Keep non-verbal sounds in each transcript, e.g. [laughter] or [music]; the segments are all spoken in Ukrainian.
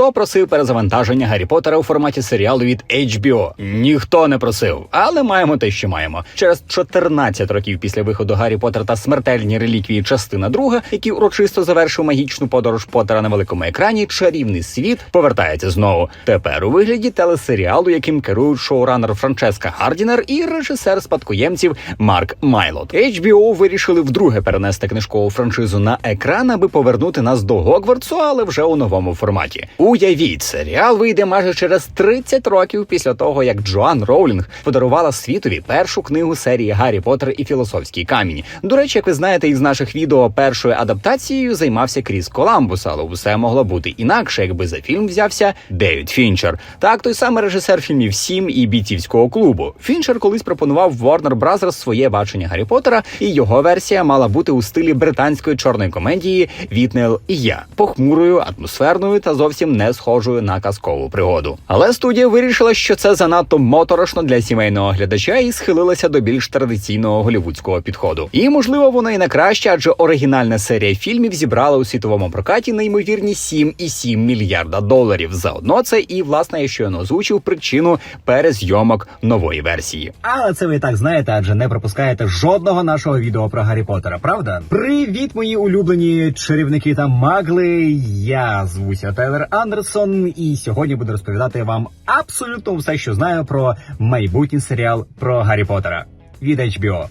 Хто просив перезавантаження Гаррі Поттера у форматі серіалу від HBO? Ніхто не просив, але маємо те, що маємо. Через 14 років після виходу Гаррі Поттер та смертельні реліквії, частина друга, який урочисто завершив магічну подорож Поттера на великому екрані. Чарівний світ повертається знову. Тепер у вигляді телесеріалу, яким керують шоуранер Франческа Гардінер і режисер спадкоємців Марк Майлот. HBO вирішили вдруге перенести книжкову франшизу на екран, аби повернути нас до Гогвартсу, але вже у новому форматі. Уявіть, серіал вийде майже через 30 років після того, як Джоан Роулінг подарувала світові першу книгу серії Гаррі Поттер і Філософський камінь. До речі, як ви знаєте, із наших відео першою адаптацією займався Кріс Коламбус, але все могло бути інакше, якби за фільм взявся Девід Фінчер. Так, той самий режисер фільмів Сім і бійцівського клубу. Фінчер колись пропонував Warner Bros. своє бачення Гаррі Поттера, і його версія мала бути у стилі британської чорної комедії Вітнел і я похмурою, атмосферною та зовсім не схожою на казкову пригоду. Але студія вирішила, що це занадто моторошно для сімейного глядача і схилилася до більш традиційного голівудського підходу. І можливо, воно і не краще, адже оригінальна серія фільмів зібрала у світовому прокаті неймовірні 7,7 мільярда доларів. Заодно це і власне я щойно озвучив причину перезйомок нової версії. Але це ви і так знаєте, адже не пропускаєте жодного нашого відео про Гаррі Поттера, правда? Привіт, мої улюблені чарівники та магли. Я звуся Тайлер Андерсон, і сьогодні буду розповідати вам абсолютно все, що знаю про майбутній серіал про Гаррі Поттера від HBO.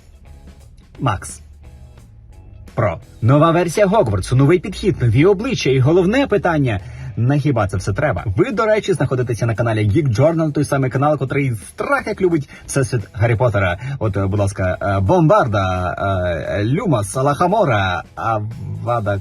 Макс. Про нова версія Гогвартсу, новий підхід, нові обличчя і головне питання. На хіба це все треба? Ви, до речі, знаходитеся на каналі Geek Journal, той самий канал, котрий страх як любить всесвіт Гаррі Поттера. От, е, будь ласка, е, Бомбарда, е, Люмас, Алахамора, Авада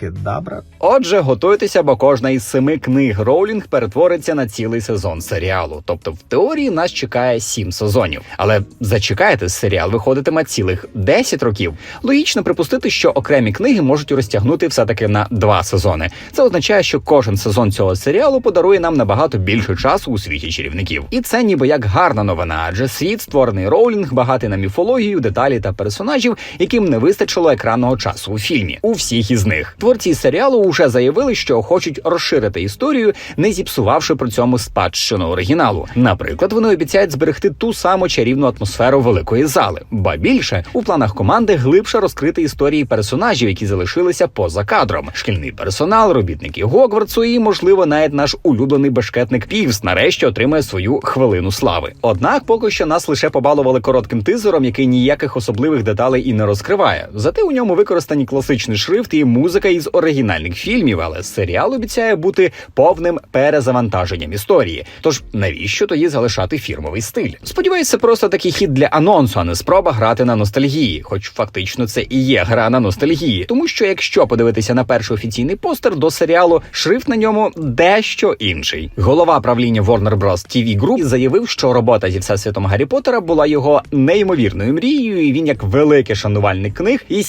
Кедабра. Отже, готуйтеся, бо кожна із семи книг Роулінг перетвориться на цілий сезон серіалу. Тобто, в теорії нас чекає сім сезонів. Але зачекайте, серіал виходитиме цілих 10 років. Логічно припустити, що окремі книги можуть розтягнути все таки на два сезони. Це означає, що кожен сезон цього серіалу подарує нам набагато більше часу у світі чарівників. І це ніби як гарна новина, адже світ створений Роулінг багатий на міфологію, деталі та персонажів, яким не вистачило екранного часу у фільмі. У всіх із них творці серіалу вже заявили, що хочуть розширити історію, не зіпсувавши при цьому спадщину оригіналу. Наприклад, вони обіцяють зберегти ту саму чарівну атмосферу великої зали, ба більше у планах команди глибше розкрити історії персонажів, які залишилися поза кадром: шкільний персонал, робітники Гогвартсу і, можливо, навіть наш улюблений бешкетник Півс нарешті отримає свою хвилину слави. Однак, поки що нас лише побалували коротким тизером, який ніяких особливих деталей і не розкриває. Зате у ньому використані класичний шрифт і музика із оригінальних фільмів, але серіал обіцяє бути повним перезавантаженням історії. Тож навіщо тоді залишати фірмовий стиль? Сподіваюся, просто такий хід для анонсу, а не спроба грати на ностальгії, хоч фактично це і є гра на ностальгії, тому що якщо подивитися на перший офіційний постер до серіалу, шрифт на ньому дещо інший. Голова правління Warner Bros. TV Group заявив, що робота зі всесвітом Гаррі Поттера була його неймовірною мрією, і він, як великий шанувальник книг, і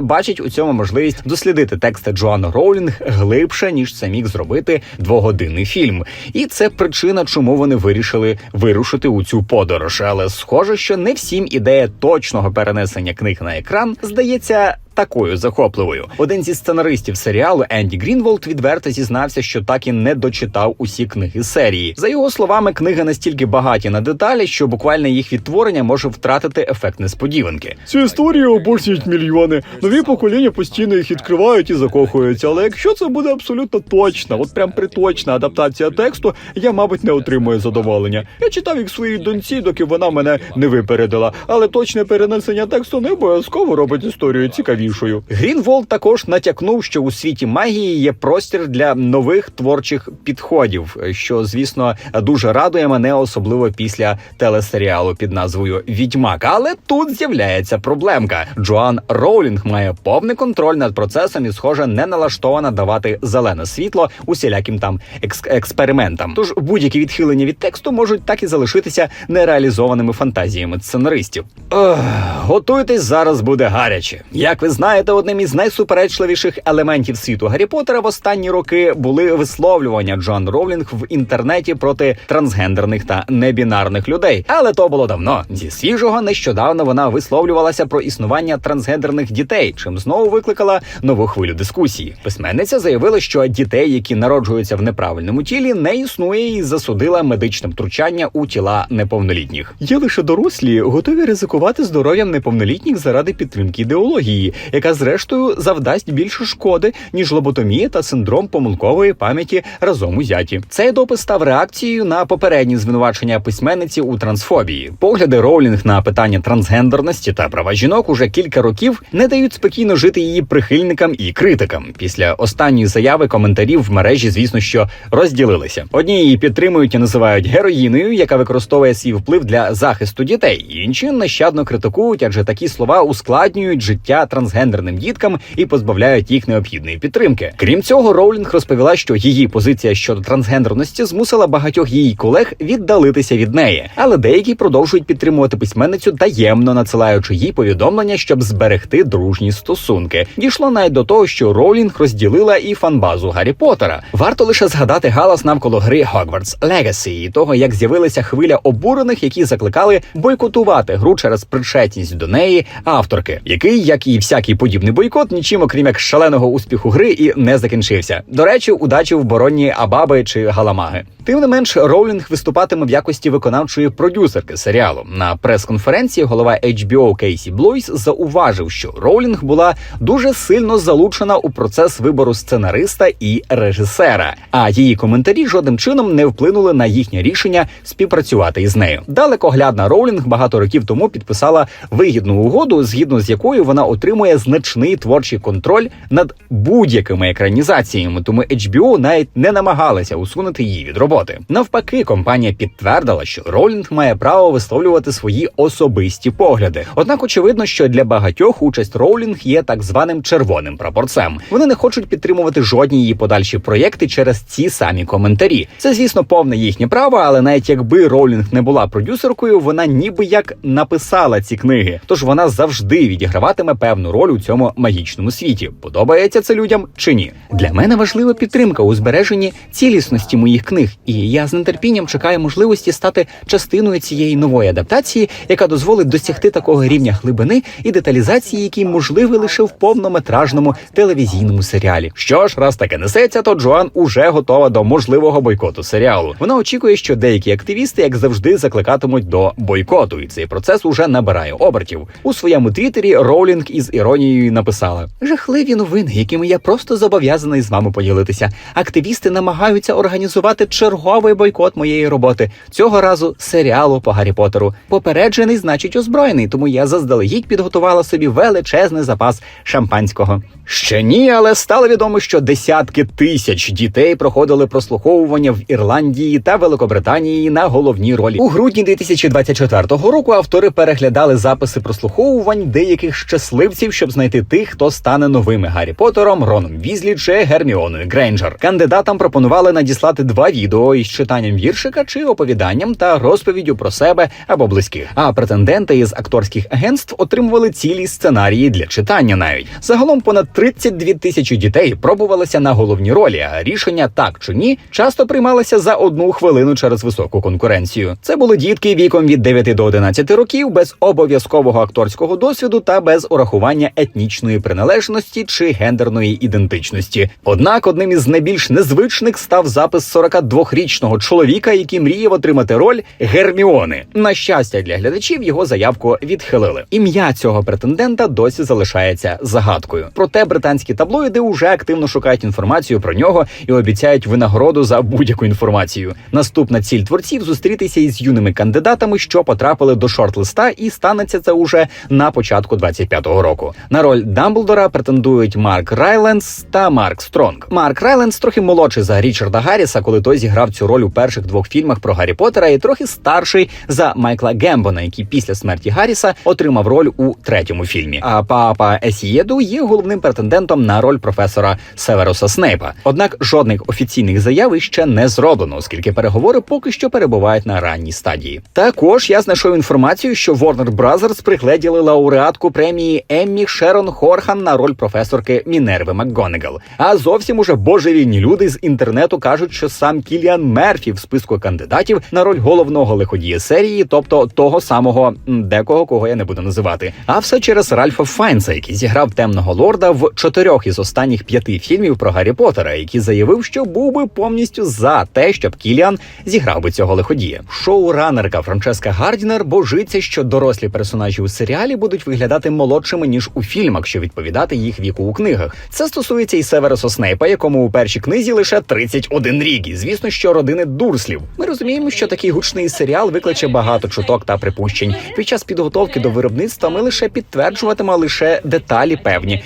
бачить у цьому можливість дослідити тексти Джоан Роулінг глибше ніж це міг зробити двогодинний фільм. І це причина, чому вони вирішили вирушити у цю подорож. Але схоже, що не всім ідея точного перенесення книг на екран здається. Такою захопливою один зі сценаристів серіалу Енді Грінволд відверто зізнався, що так і не дочитав усі книги серії. За його словами, книги настільки багаті на деталі, що буквально їх відтворення може втратити ефект несподіванки. Ці історії обожнюють мільйони. Нові покоління постійно їх відкривають і закохуються. Але якщо це буде абсолютно точна, от прям приточна адаптація тексту, я, мабуть, не отримую задоволення. Я читав їх своїй доньці, доки вона мене не випередила. Але точне перенесення тексту не обов'язково робить історію цікавішою. Грінволд також натякнув, що у світі магії є простір для нових творчих підходів, що звісно дуже радує мене, особливо після телесеріалу під назвою Відьмак. Але тут з'являється проблемка. Джоан Роулінг має повний контроль над процесом і, схоже, не налаштована давати зелене світло усіляким там екс- експериментам. Тож будь-які відхилення від тексту можуть так і залишитися нереалізованими фантазіями сценаристів. Ох, готуйтесь зараз буде гаряче. Як ви знаєте, одним із найсуперечливіших елементів світу Гаррі Поттера в останні роки були висловлювання Джон Роулінг в інтернеті проти трансгендерних та небінарних людей. Але то було давно. Зі свіжого нещодавно вона висловлювалася про існування трансгендерних дітей, чим знову викликала нову хвилю дискусії. Письменниця заявила, що дітей, які народжуються в неправильному тілі, не існує і засудила медичне втручання у тіла неповнолітніх. Є лише дорослі, готові ризикувати здоров'ям неповнолітніх заради підтримки ідеології, яка зрештою завдасть більше шкоди ніж лоботомія та синдром помилкової пам'яті разом узяті. Цей допис став реакцією на попередні звинувачення письменниці у трансфобії. Погляди Роулінг на питання трансгендерності та права жінок уже кілька років не дають спокійно жити її прихильникам і критикам. Після останньої заяви коментарів в мережі, звісно, що розділилися. Одні її підтримують і називають героїною, яка використовує свій вплив для захисту дітей. Інші нещадно критикують, адже такі слова ускладнюють життя трансгендерним діткам і позбавляють їх необхідної підтримки. Крім цього, Роулінг розповіла, що її позиція щодо трансгендерності змусила багатьох її колег віддалитися від неї, але деякі продовжують підтримувати письменницю таємно надсилаючи їй повідомлення, щоб зберегти дружні стосунки. Дійшло навіть до того, що Роулінг розділила і фанбазу Гаррі Поттера. Варто лише згадати галас навколо гри Hogwarts Legacy і того, як з'явилася хвиля обурених, які закликали бойкотувати гру через причетність до неї авторки, який, як і всякий подібний бойкот, нічим окрім як шаленого успіху гри і не закінчився. До речі, удачі в боронні Абаби чи Галамаги. Тим не менш, Роулінг виступатиме в якості виконавчої продюсерки серіалу. На прес-конференції голова HBO Кейсі Блойс зауважив, що Роулінг була дуже сильно залучена у процес вибору сценариста і режисера, а її коментарі жодним чином не вплинули на їхнє рішення співпрацювати із нею. Далекоглядна Роулінг багато років тому підписала вигідну угоду, згідно з якою вона отримує значний творчий контроль над будь-якими екранізаціями. Тому HBO навіть не намагалася усунути її від роботи. Навпаки, компанія підтвердила, що Роулінг має право висловлювати свої особисті погляди. Однак, очевидно, що для багатьох участь Роулінг є так званим червоним прапорцем. Вони не хочуть підтримувати жодні її подальші проєкти через ці самі коментарі. Це, звісно, повне їхнє право, але навіть якби Роулінг не була продюсеркою, вона ніби як написала ці книги. Тож вона завжди відіграватиме певну роль у цьому магічному світі. Подобається це людям чи ні? Для мене важлива підтримка у збереженні цілісності моїх книг, і я з нетерпінням чекаю можливості стати частиною цієї нової адаптації, яка дозволить досягти такого рівня глибини і деталізації, який можливий лише в повнометражному телевізійному серіалі. Що ж, раз таке несеться, то Джоан уже готова до можливого бойкоту серіалу. Вона очікує, що деякі активісти, як завжди, закликатимуть до бойкоту, і цей процес уже набирає обертів. У своєму твіттері Роулінг із іронією написала: жахливі новини, якими я просто зобов'язаний з вами поділитися. Активісти намагаються організувати черговий бойкот моєї роботи. Цього разу серіалу по Гаррі Поттеру. Попереджений, значить, озброєний, тому я заздалегідь підготувала собі величезний запас шампанського. Ще ні, але стало відомо, що десятки тисяч дітей проходили прослуховування в Ірландії та Великобританії на головні ролі. У грудні 2024 року автори переглядали записи прослуховувань деяких щасливців, щоб знайти тих, хто стане новими Гаррі Поттером, Роном Візлі чи Герміоною Грейнджер. Кандидатам пропонували надіслати два відео із читанням віршика чи оповіданням та розповіддю про себе або близьких. А претенденти із акторських агентств отримували цілі сценарії для читання. Навіть загалом понад 32 тисячі дітей пробувалися на головні ролі. А рішення так чи ні часто приймалося за одну хвилину через високу конкуренцію. Це були дітки віком від 9 до 11 років без обов'язкового акторського досвіду та без урахування етнічної приналежності чи гендерної ідентичності. Однак одним із найбільш незвичних став запис 42-річного чоловіка, який мріяв отримати роль Герміони. На щастя для глядачів його заявку відхилили. Ім'я цього претендента досі залишається загадкою. Проте британські таблоїди уже активно шукають інформацію про нього і обіцяють винагороду за будь-яку інформацію. Наступна ціль творців зустрітися із юними кандидатами, що потрапили до шорт-листа, і станеться це уже на початку 25-го року. На роль Дамблдора претендують Марк Райленс та Марк Стронг. Марк Райленс трохи молодший за Річарда Гарріса, коли той зіграв цю роль у перших двох фільмах про Гаррі Поттера, і трохи старший за Майкла Гембона, який після смерті Гарріса отримав роль у третьому фільмі. А папа Есієду є головним персонажем претендентом на роль професора Северуса Снейпа. Однак жодних офіційних заяв іще не зроблено, оскільки переговори поки що перебувають на ранній стадії. Також я знайшов інформацію, що Warner Brothers пригледіли лауреатку премії Еммі Шерон Хорхан на роль професорки Мінерви МакГонегал. А зовсім уже божевільні люди з інтернету кажуть, що сам Кіліан Мерфі в списку кандидатів на роль головного лиходія серії, тобто того самого декого, кого я не буду називати. А все через Ральфа Файнса, який зіграв темного лорда в чотирьох із останніх п'яти фільмів про Гаррі Поттера, який заявив, що був би повністю за те, щоб Кіліан зіграв би цього лиходія. Шоуранерка Франческа Гардінер божиться, що дорослі персонажі у серіалі будуть виглядати молодшими ніж у фільмах, що відповідати їх віку у книгах. Це стосується і Северуса Снейпа, якому у першій книзі лише 31 рік. І звісно, що родини Дурслів. Ми розуміємо, що такий гучний серіал викличе багато чуток та припущень. Під час підготовки до виробництва ми лише підтверджуватимо лише деталі певні,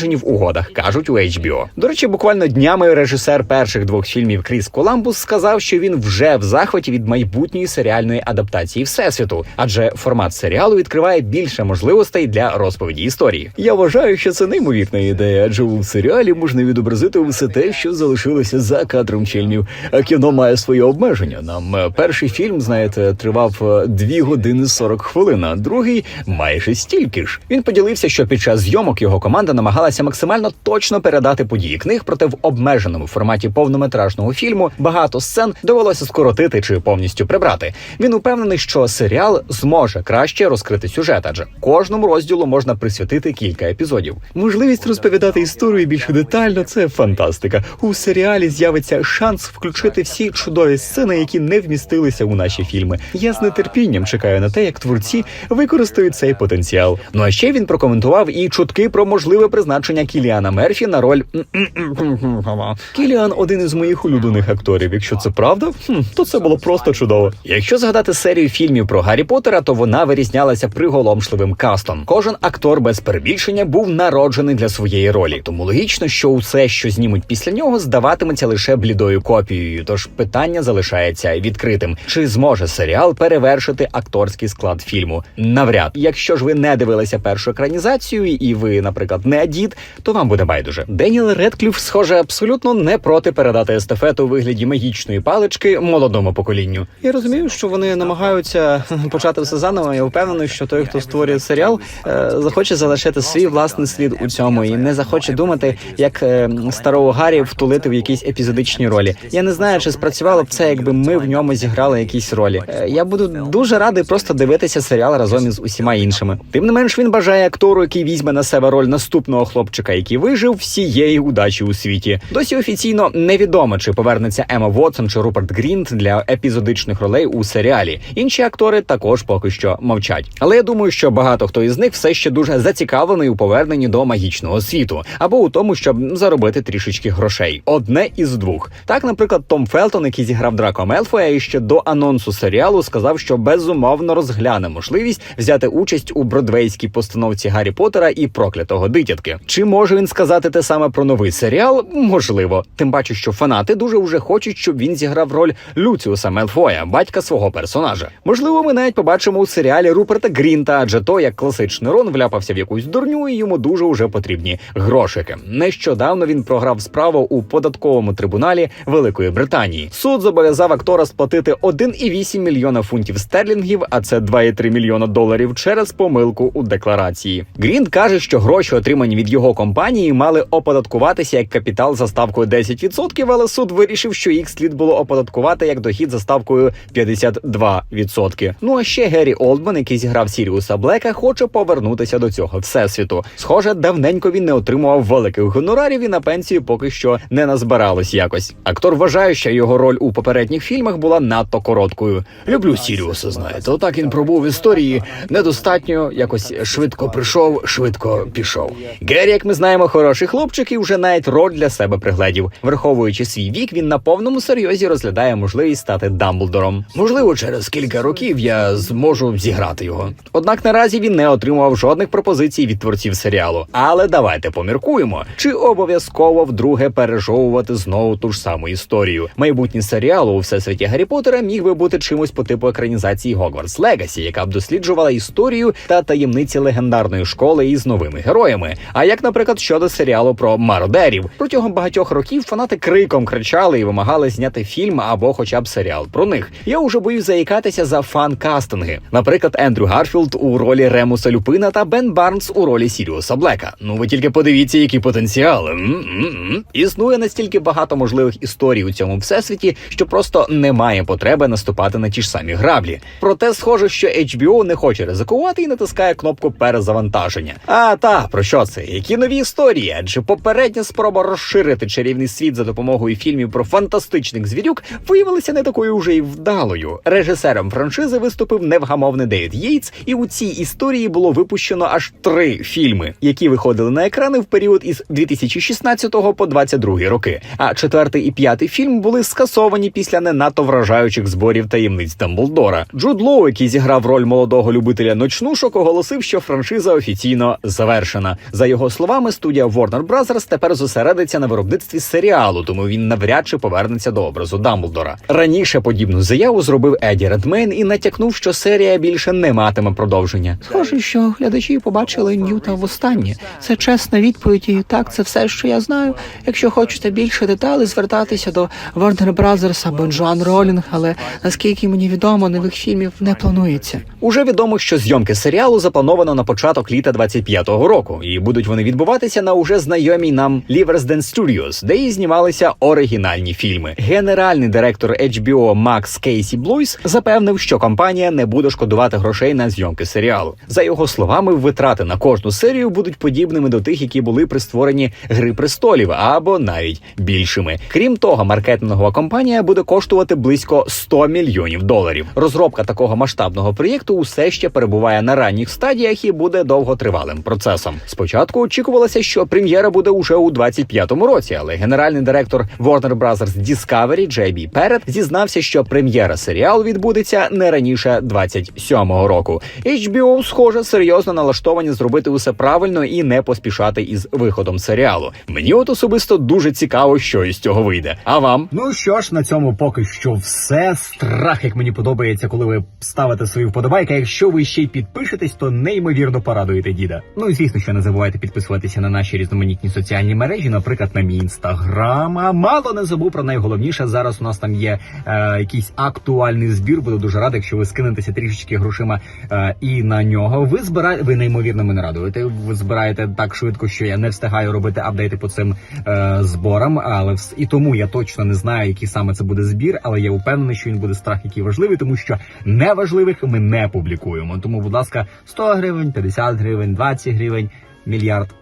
підтверджені в угодах, кажуть у HBO. До речі, буквально днями режисер перших двох фільмів Кріс Коламбус сказав, що він вже в захваті від майбутньої серіальної адаптації всесвіту, адже формат серіалу відкриває більше можливостей для розповіді історії. Я вважаю, що це неймовірна ідея, адже у серіалі можна відобразити все те, що залишилося за кадром фільмів. Кіно має свої обмеження. Нам е, перший фільм, знаєте, тривав е, 2 години 40 хвилин, а другий майже стільки ж. Він поділився, що під час зйомок його команда намагалася максимально точно передати події книг, проте в обмеженому форматі повнометражного фільму багато сцен довелося скоротити чи повністю прибрати. Він упевнений, що серіал зможе краще розкрити сюжет, адже кожному розділу можна присвятити кілька епізодів. Можливість розповідати історію більш детально це фантастика. У серіалі з'явиться шанс включити всі чудові сцени, які не вмістилися у наші фільми. Я з нетерпінням чекаю на те, як творці використають цей потенціал. Ну а ще він прокоментував і чутки про можливе призначення Кіліана Мерфі на роль [clears throat] Кіліан один із моїх улюблених акторів. Якщо це правда, то це було просто чудово. Якщо згадати серію фільмів про Гаррі Поттера, то вона вирізнялася приголомшливим кастом. Кожен актор без перебільшення був народжений для своєї ролі. Тому логічно, що усе, що знімуть після нього, здаватиметься лише блідою копією. Тож питання залишається відкритим: чи зможе серіал перевершити акторський склад фільму? Навряд, якщо ж ви не дивилися першу екранізацію, і ви, наприклад, не дід, то вам буде байдуже. Деніел Редкліф, схоже, абсолютно не проти передати естафету у вигляді магічної палички молодому поколінню. Я розумію, що вони намагаються почати все заново. Я впевнений, що той, хто створює серіал, е, захоче залишити свій власний слід у цьому і не захоче думати, як е, старого Гаррі втулити в якісь епізодичні ролі. Я не знаю, чи спрацювало б це, якби ми в ньому зіграли якісь ролі. Е, Я буду дуже радий просто дивитися серіал разом із усіма іншими. Тим не менш, він бажає актору, який візьме на себе роль наступного хлопчика, який вижив всієї удачі у світі. Досі офіційно невідомо, чи повернеться Ема Вотсон чи Руперт Грінт для епізодичних ролей у серіалі. Інші актори також поки що мовчать. Але я думаю, що багато хто із них все ще дуже зацікавлений у поверненні до магічного світу або у тому, щоб заробити трішечки грошей. Одне із двох. Так, наприклад, Том Фелтон, який зіграв Драко Мелфоя, і ще до анонсу серіалу сказав, що безумовно розгляне можливість взяти участь у бродвейській постановці Гаррі Поттера і проклятого дитятки. Чи може він сказати те саме про новий серіал? Можливо, тим паче, що фанати дуже вже хочуть, щоб він зіграв роль Люціуса Мелфоя, батька свого персонажа. Можливо, ми навіть побачимо у серіалі Руперта Грінта, адже то як класичний Рон вляпався в якусь дурню, і йому дуже вже потрібні грошики. Нещодавно він програв справу у податковому трибуналі Великої Британії. Суд зобов'язав актора сплатити 1,8 мільйона фунтів стерлінгів, а це 2,3 мільйона доларів через помилку у декларації. Грінт каже, що гроші, отримані від його компанії, мали оподаткуватися як капітал за ставкою 10%, але суд вирішив, що їх слід було оподаткувати як дохід за ставкою 52%. Ну а ще Геррі Олдман, який зіграв Сіріуса Блека, хоче повернутися до цього всесвіту. Схоже, давненько він не отримував великих гонорарів і на пенсію поки що не назбиралось якось. Актор вважає, що його роль у попередніх фільмах була надто короткою. Люблю Сіріуса, знаєте, отак він пробув в історії недостатньо, якось швидко прийшов, швидко пішов. Геррі, як ми знаємо, хороший хлопчик і вже навіть роль для себе пригледів. Враховуючи свій вік, він на повному серйозі розглядає можливість стати Дамблдором. Можливо, через кілька років я зможу зіграти його. Однак наразі він не отримував жодних пропозицій від творців серіалу. Але давайте поміркуємо, чи обов'язково вдруге пережовувати знову ту ж саму історію. Майбутній серіал у всесвіті Гаррі Поттера міг би бути чимось по типу екранізації Гогвартс Легасі, яка б досліджувала історію та таємниці легендарної школи із новими героями. А як, наприклад, щодо серіалу про мародерів. Протягом багатьох років фанати криком кричали і вимагали зняти фільм або хоча б серіал про них. Я уже боюсь заїкатися за фан-кастинги. Наприклад, Ендрю Гарфілд у ролі Ремуса Люпина та Бен Барнс у ролі Сіріуса Блека. Ну ви тільки подивіться, який потенціал. М-м-м. Існує настільки багато можливих історій у цьому всесвіті, що просто немає потреби наступати на ті ж самі граблі. Проте схоже, що HBO не хоче ризикувати і натискає кнопку перезавантаження. А та про що це? Які нові історії? Адже попередня спроба розширити чарівний світ за допомогою фільмів про фантастичних звірюк виявилася не такою вже й вдалою. Режисером франшизи виступив невгамовний Девід Єйтс, і у цій історії було випущено аж три фільми, які виходили на екрани в період із 2016 по 2022 роки. А четвертий і п'ятий фільм були скасовані після не надто вражаючих зборів таємниць Дамблдора. Джуд Лоу, який зіграв роль молодого любителя ночнушок, оголосив, що франшиза офіційно завершена. За його словами, студія Warner Bros. тепер зосередиться на виробництві серіалу, тому він навряд чи повернеться до образу Дамблдора. Раніше подібну заяву зробив Еді Редмейн і натякнув, що серія більше не матиме продовження. Схоже, що глядачі побачили Ньюта востаннє. Це чесна відповідь, і так, це все, що я знаю. Якщо хочете більше деталей, звертатися до Warner Brothers або Джоан Ролінг, але наскільки мені відомо, нових фільмів не планується. Уже відомо, що зйомки серіалу заплановано на початок літа 25-го року, і будуть вони відбуватися на уже знайомій нам Liversden Studios, де і знімалися оригінальні фільми. Генеральний директор HBO Макс Кейсі Блуйс запевнив, що компанія не буде шкодувати грошей на зйомки серіалу. За його словами, витрати на кожну серію будуть подібними до тих, які були при створенні Гри престолів, або навіть більшими. Крім того, маркетингова компанія буде коштувати близько 100 мільйонів доларів. Розробка такого масштабного проєкту усе ще перебуває на ранніх стадіях і буде довготривалим процесом. Спочатку очікувалося, що прем'єра буде уже у 25-му році, але генеральний директор Warner Bros. Discovery Джей Бі Перед зізнався, що прем'єра серіалу відбудеться не раніше 27-го року. HBO, схоже, серйозно налаштовані зробити усе правильно і не поспішати із виходом серіалу. Мені от особисто дуже цікаво, що із цього вийде. А вам? Ну що ж, на цьому поки що все. Страх, як мені подобається, коли ви ставите свої вподобайки. Якщо ви ще й підпишетесь, то неймовірно порадуєте діда. Ну і звісно, що не забувайте підписуватися на наші різноманітні соціальні мережі, наприклад, на мій інстаграм. А мало не забув про найголовніше. Зараз у нас там є е, якийсь актуальний збір. Буду дуже радий, якщо ви скинетеся трішечки грошима е, і на нього. Ви збираєте, ви неймовірно мене радуєте. Ви збираєте так швидко, що я не встигаю робити апдейти по цим е, зборам. Але вс- і тому я точно не знаю, який саме це буде збір, але я впевнений, що він буде страх, який важливий, тому що неважливих ми не публікуємо. Тому, будь ласка, 100 гривень, 50 гривень, 20 гривень, мільярд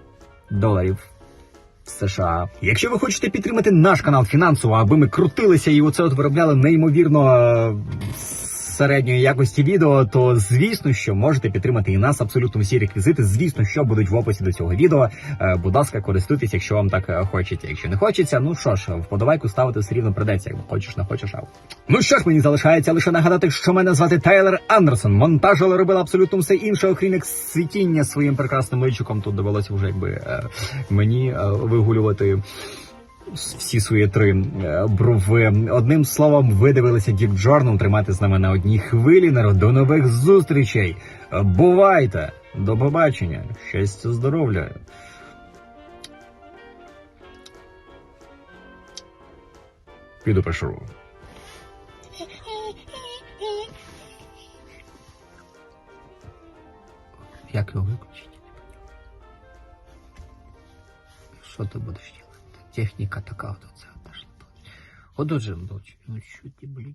доларів. США. Якщо ви хочете підтримати наш канал фінансово, аби ми крутилися і оце от виробляли неймовірно е, середньої якості відео, то звісно, що можете підтримати і нас абсолютно всі реквізити. Звісно, що будуть в описі до цього відео. Е, Будь ласка, користуйтесь, якщо вам так е, хочеться. Якщо не хочеться, ну що ж, вподобайку ставити все рівно придеться. Як хочеш, не хочеш, а ну що ж, мені залишається лише нагадати, що мене звати Тайлер Андерсон. Монтажили робила абсолютно все інше, окрім як світіння своїм прекрасним личиком. Тут довелося вже якби е, мені вигулювати всі свої три е, брови. Одним словом, ви дивилися Дік Джорнал. Тримайте з нами на одній хвилі. До нових зустрічей. Бувайте! До побачення! Щастя, здоров'я! Піду пошуру. Як його виключити? Що ти будеш? Техніка така от що ти, блядь,